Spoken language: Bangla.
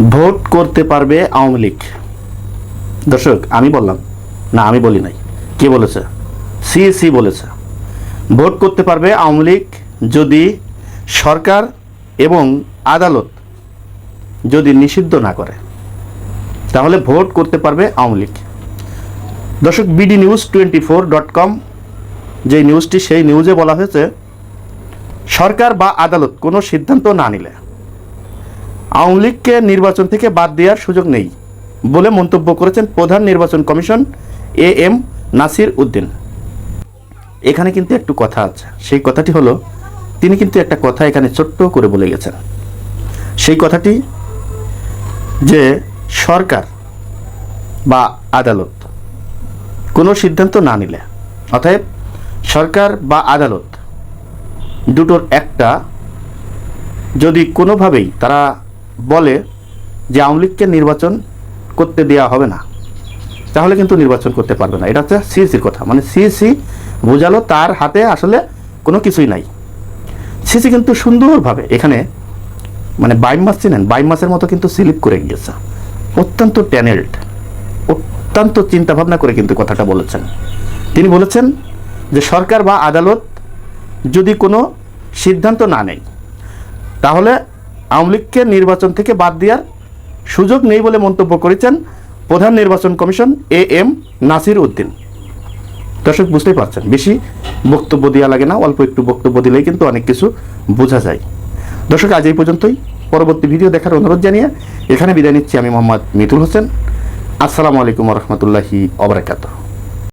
ভোট করতে পারবে আওয়ামী লীগ। দর্শক, আমি বললাম। না, আমি বলি নাই। কে বলেছে? সিএসি বলেছে। ভোট করতে পারবে আওয়ামী লীগ যদি সরকার এবং আদালত যদি নিষিদ্ধ না করে। তাহলে ভোট করতে পারবে আওয়ামী লীগ। দর্শক BD news twenty four dot com যে নিউজটি সেই নিউজে বলা হয়েছে, সরকার বা আদালত কোনো সিদ্ধান্ত না নিলে আওয়ামী লীগকে নির্বাচন থেকে বাদ দেওয়ার সুযোগ নেই বলে মন্তব্য করেছেন প্রধান নির্বাচন commission A M Nasir Uddin. এখানে কিন্তু একটু কথা আছে। সেই কথাটি হলো, তিনি কিন্তু একটা কথা এখানে ছোট্ট করে বলে গেছেন। সেই কথাটি যে সরকার বা আদালত কোনো সিদ্ধান্ত না নিলে, অতএব সরকার বা আদালত দুটোর একটা যদি কোনোভাবেই তারা বলে যে আওয়ামী লীগকে নির্বাচন করতে দেওয়া হবে না। তাহলে কিন্তু নির্বাচন করতে পারবে না। এটা হচ্ছে সিএসির কথা। মানে সিএসি বোঝালো তার হাতে আসলে কোনো কিছুই নাই। সিসি কিন্তু সুন্দরভাবে এখানে মানে বাইম মাস চেনেন? বাইম মাসের মতো কিন্তু স্লিপ করে গিয়েছে। অত্যন্ত ট্যানেল্ড, অত্যন্ত চিন্তা ভাবনা করে কিন্তু কথাটা বলেছেন। তিনি বলেছেন যে সরকার বা আদালত যদি কোনো সিদ্ধান্ত না নেয়, তাহলে আওয়ামী লীগকে নির্বাচন থেকে বাদ দেওয়ার সুযোগ নেই বলে মন্তব্য করেছেন প্রধান নির্বাচন commission A M Nasir Uddin. দর্শক, বুঝতেই পারছেন, বেশি বক্তব্য দেওয়া লাগে না, অল্প একটু বক্তব্য দিলেই কিন্তু অনেক কিছু বোঝা যায়। দর্শক, আজ এই পর্যন্তই। পরবর্তী ভিডিও দেখার অনুরোধ জানিয়ে এখানে বিদায় নিচ্ছি আমি মোহাম্মদ মিতুল হোসেন। আসসালামু আলাইকুম রহমতুল্লাহি অবরাকাতুহ